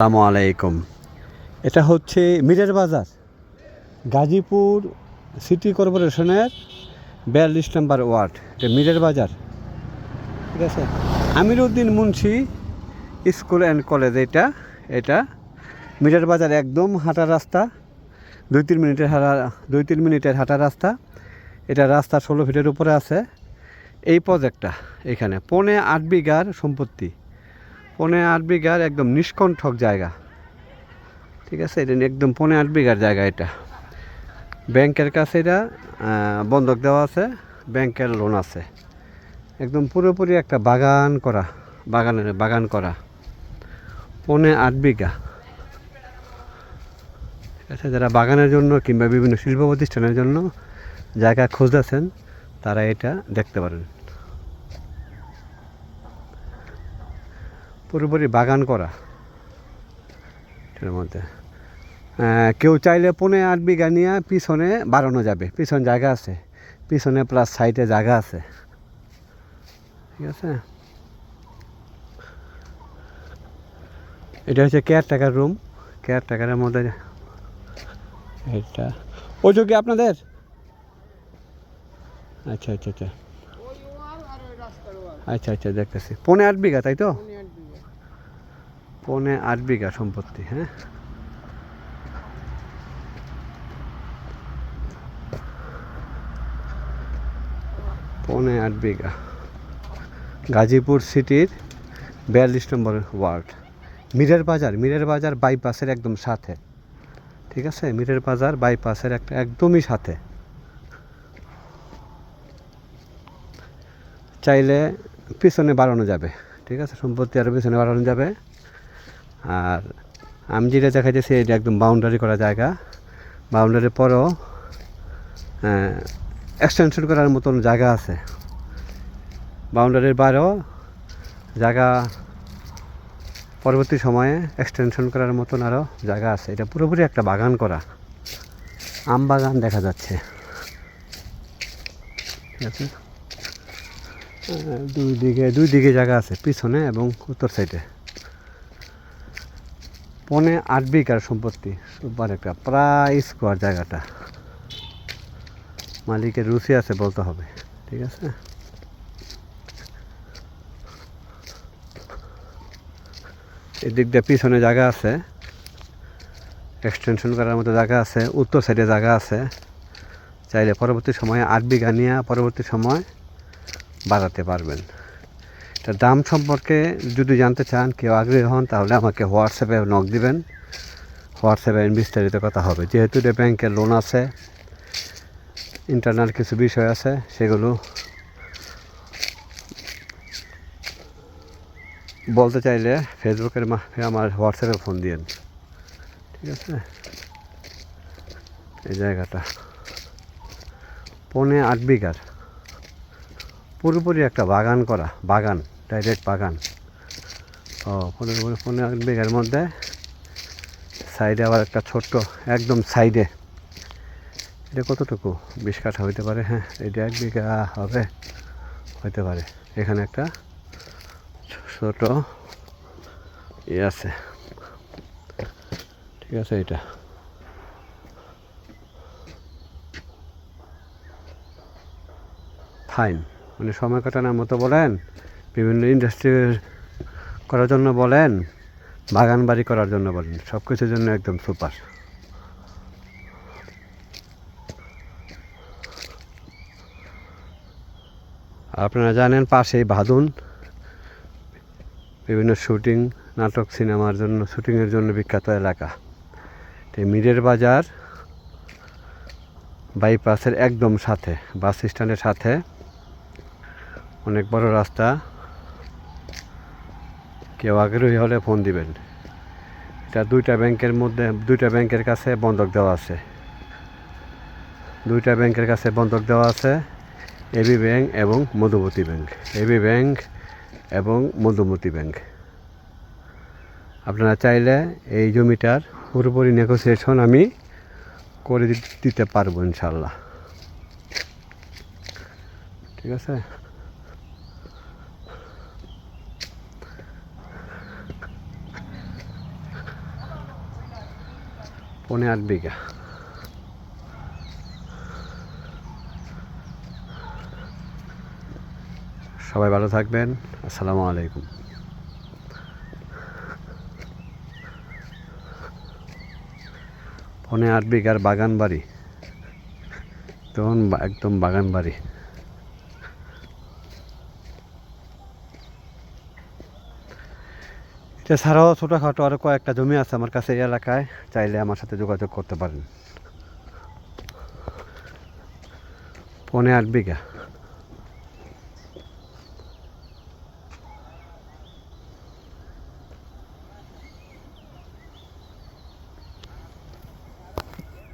আসসালামু আলাইকুম। এটা হচ্ছে মিরের বাজার, গাজীপুর সিটি কর্পোরেশনের বিয়াল্লিশ নম্বর ওয়ার্ড, এটা মিরের বাজার। ঠিক আছে? Amir Uddin Munshi school and college, এটা এটা মিরের বাজার একদম হাঁটার রাস্তা, দুই তিন মিনিটের হাঁটা, দুই তিন মিনিটের হাঁটা রাস্তা, এটা রাস্তা ষোলো ফিটের উপরে আছে, এই প্রজেক্টটা এখানে, পৌনে আট বিঘার সম্পত্তি। পৌনে আট বিঘার একদম নিষ্কণ্ঠক জায়গা। ঠিক আছে? এটা একদম পৌনে আট বিঘার জায়গা এটা। ব্যাংকের কাছে এটা বন্ধক দেওয়া আছে, ব্যাংকের লোন আছে। একদম পুরোপুরি একটা বাগান করা, বাগানের, বাগান করা। পনে আট বিঘা। ঠিক আছে? যারা বাগানের জন্য কিংবা বিভিন্ন শিল্প প্রতিষ্ঠানের জন্য জায়গা খুঁজতেছেন, তারা এটা দেখতে পারেন। পুরোপুরি বাগান করা। এটার মধ্যে। কেউ চাইলে পনে আট বিঘা নিয়ে পিছনে বাড়ানো যাবে। পিছন জায়গা আছে। পিছনে প্লাস সাইডে জায়গা আছে। ঠিক আছে? এটা হচ্ছে কেয়ার টাকার রুম কেয়ার টাকারের মধ্যে এটা ওই কি আপনাদের? আচ্ছা আচ্ছা আচ্ছা। আচ্ছা আচ্ছা দেখতেছি। পনে আট বিঘা, তাই তো? পৌনে আট বিঘা সম্পত্তি হ্যাঁ? পৌনে আট বিঘা। গাজীপুর সিটির বিয়াল্লিশ নম্বর ওয়ার্ড। মিরের বাজার মিরের বাজার বাইপাসের একদম সাথে। ঠিক আছে? মিরের বাজার বাইপাসের একটা একদমই সাথে। চাইলে পিছনে বাড়ানো যাবে। ঠিক আছে? সম্পত্তি আরও পিছনে বাড়ানো যাবে। আর আমি যেটা দেখা যাচ্ছে এটা একদম বাউন্ডারি করা জায়গা। বাউন্ডারির পরও এক্সটেনশন করার মতন জায়গা আছে। বাউন্ডারির বাইরেও জায়গা পরবর্তী সময়ে এক্সটেনশন করার মতন আরও জায়গা আছে। এটা পুরোপুরি একটা বাগান করা। আম বাগান দেখা যাচ্ছে। ঠিক আছে? দুই দিকে দুই দিকে জায়গা আছে, পিছনে এবং উত্তর সাইডে পনে আট বিঘার সম্পত্তি সুপার একটা, প্রায় স্কোয়ার জায়গাটা। মালিকের রুচি আছে বলতে হবে, ঠিক আছে? এদিক দিয়ে পিছনে জায়গা আছে এক্সটেনশন করার মতো জায়গা আছে, উত্তর সাইডে জায়গা আছে। চাইলে পরবর্তী সময়ে আট বিঘা নিয়ে পরবর্তী সময় বাড়াতে পারবেন। এটার দাম সম্পর্কে যদি জানতে চান, কেউ আগ্রহী হন, তাহলে আমাকে হোয়াটসঅ্যাপে নক দিবেন। হোয়াটসঅ্যাপে বিস্তারিত কথা হবে। যেহেতু এটা ব্যাংকের লোন আছে ইন্টারনাল কিছু বিষয় আছে, সেগুলো বলতে চাইলে ফেসবুকের আমার হোয়াটসঅ্যাপে ফোন দিয়েন। ঠিক আছে? এই জায়গাটা। পৌনে আট বিঘার। পুরোপুরি একটা বাগান করা, বাগান ডাইরেক্ট বাগান। ও পনেরো পনেরো আট বিঘার মধ্যে। সাইডে আবার একটা ছোট্ট, একদম সাইডে। এটা কতটুকু? বিশ কাঠা হইতে পারে হ্যাঁ এটা এক বিঘা হবে, হইতে পারে। এখানে একটা ছোট ইয়ে আছে। ঠিক আছে এটা ফাইন মানে সময় কাটানোর মতো বলেন, বিভিন্ন ইন্ডাস্ট্রি করার জন্য বলেন, বাগান বাড়ি করার জন্য বলেন, সব কিছুর জন্য একদম সুপার আপনারা জানেন পাশেই ভাদুন বিভিন্ন শুটিং, নাটক, সিনেমার জন্য, শুটিংয়ের জন্য বিখ্যাত এলাকা। তো মিরের বাজার বাইপাসের একদম সাথে, বাস স্ট্যান্ডের সাথে। অনেক বড় রাস্তা। কেউ আগ্রহী হলে ফোন দিবেন। এটা দুইটা ব্যাংকের মধ্যে, দুইটা ব্যাংকের কাছে বন্ধক দেওয়া আছে। দুইটা ব্যাংকের কাছে বন্ধক দেওয়া আছে, এবি ব্যাংক এবং মধুমতি ব্যাংক। এবি ব্যাংক এবং মধুমতি ব্যাংক। আপনারা চাইলে এই জমিটার পুরোপুরি নেগোসিয়েশন আমি করে দিতে পারব ইনশাল্লাহ ঠিক আছে? পৌনে আট বিঘা। সবাই ভালো থাকবেন, আসসালামু আলাইকুম। পনে আট বিঘার বাগান বাড়ি। একদম বাগান বাড়ি। এটা ছাড়াও ছোটোখাটো আরও কয়েকটা জমি আছে আমার কাছে এই এলাকায়, চাইলে আমার সাথে যোগাযোগ করতে পারেন। পনেরো আট বিঘা।